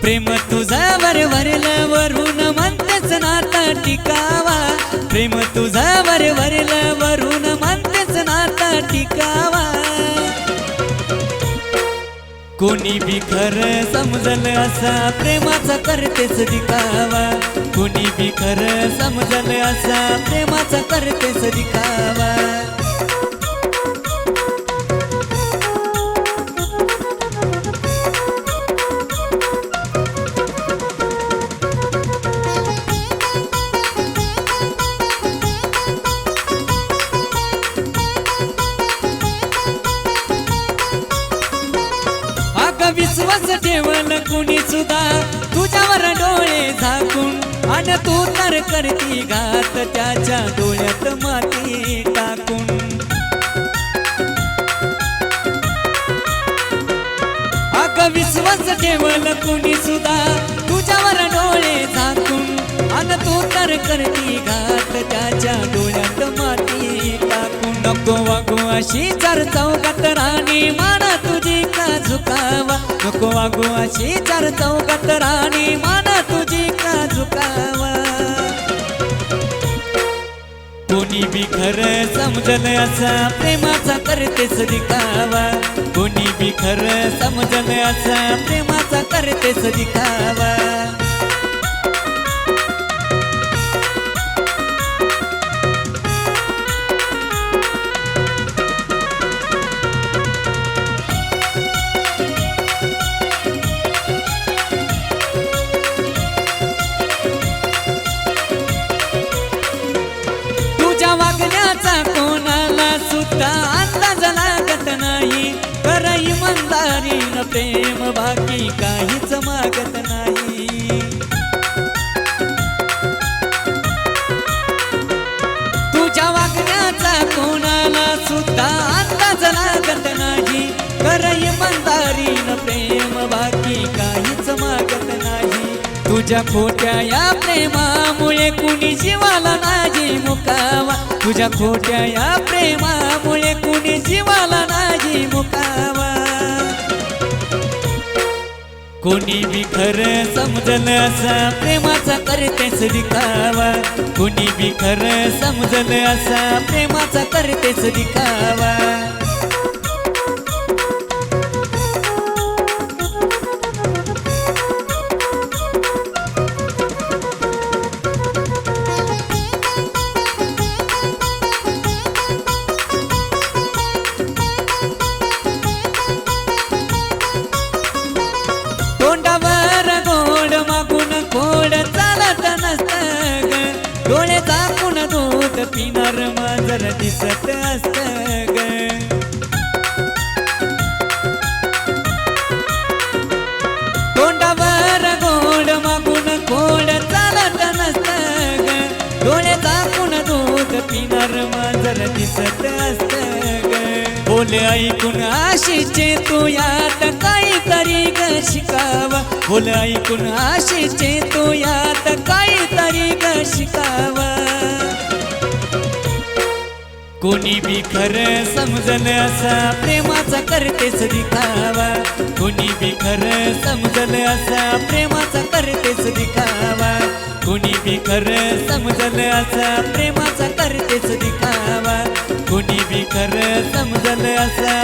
प्रेम तुझ्यावर वरलं वरून म्हणतेच नाता टिकावा. प्रेम तुझ्यावर वरलं वरून म्हणतेच नाता टिकावा. कोणी बी खरं समजल असा प्रेमाचा करतेच दिखावा. कोणी बी खरं समजल असा प्रेमाचा करतेच दिखावा. विश्वास ठेवल कुणी सुद्धा तुझ्यावर डोळे झाकून आणि तू तर करती घात त्याच्या डोळ्यात माती टाकून. अग विश्वास ठेवल कुणी सुद्धा तुझ्यावर डोळे झाकून आणि तू तर करती घात त्याच्या डोळ्यात नको वागू अशी चार चौकात राणी माना तुझी का झुकावा? नको वागू अशी चार चौकात राणी माना तुझी का झुकावा? कोणी बी खरं समजल असा प्रेमाचा करतेच दिखावा. कोणी बी खरं समजल असा प्रेमाचा करतेच दिखावा. तुझ्या वागण्याचा कोणाला सुद्धा अंदाज लागत नाही. कर न प्रेम बाकी काहीच तुझ्या खोट्या या प्रेमामुळे कुणी जीवाला नाजी मुकावा. तुझ्या खोट्या या प्रेमामुळे कुणी जीवाला नाजी मुकावा. कोणी बी खरं समजल असा प्रेमाचा करतेच दिखावा. कोणी बी खरं समजल असा प्रेमाचा करतेच दिखावा. डोळे झाकून दूध पिणार मांजर दिसत असत ग. तोंडावर गोड मागून गोड चालत नसत ग. डोळे झाकून दूध पिणार मांजर दिसत असत ग. बोले ऐकून आशीचे तू यात काहीतरी ग शिकावा बोले ऐकून आशीचे तू यात का शिकावा. कोणी बी खरं समजल असा प्रेमाचा करतेच दिखावा. कोणी बी खरं समजल असा प्रेमाचा करतेच दिखावा. कोणी बी खरं समजल असा प्रेमाचा करतेच दिखावा. कोणी बी खरं समजल असा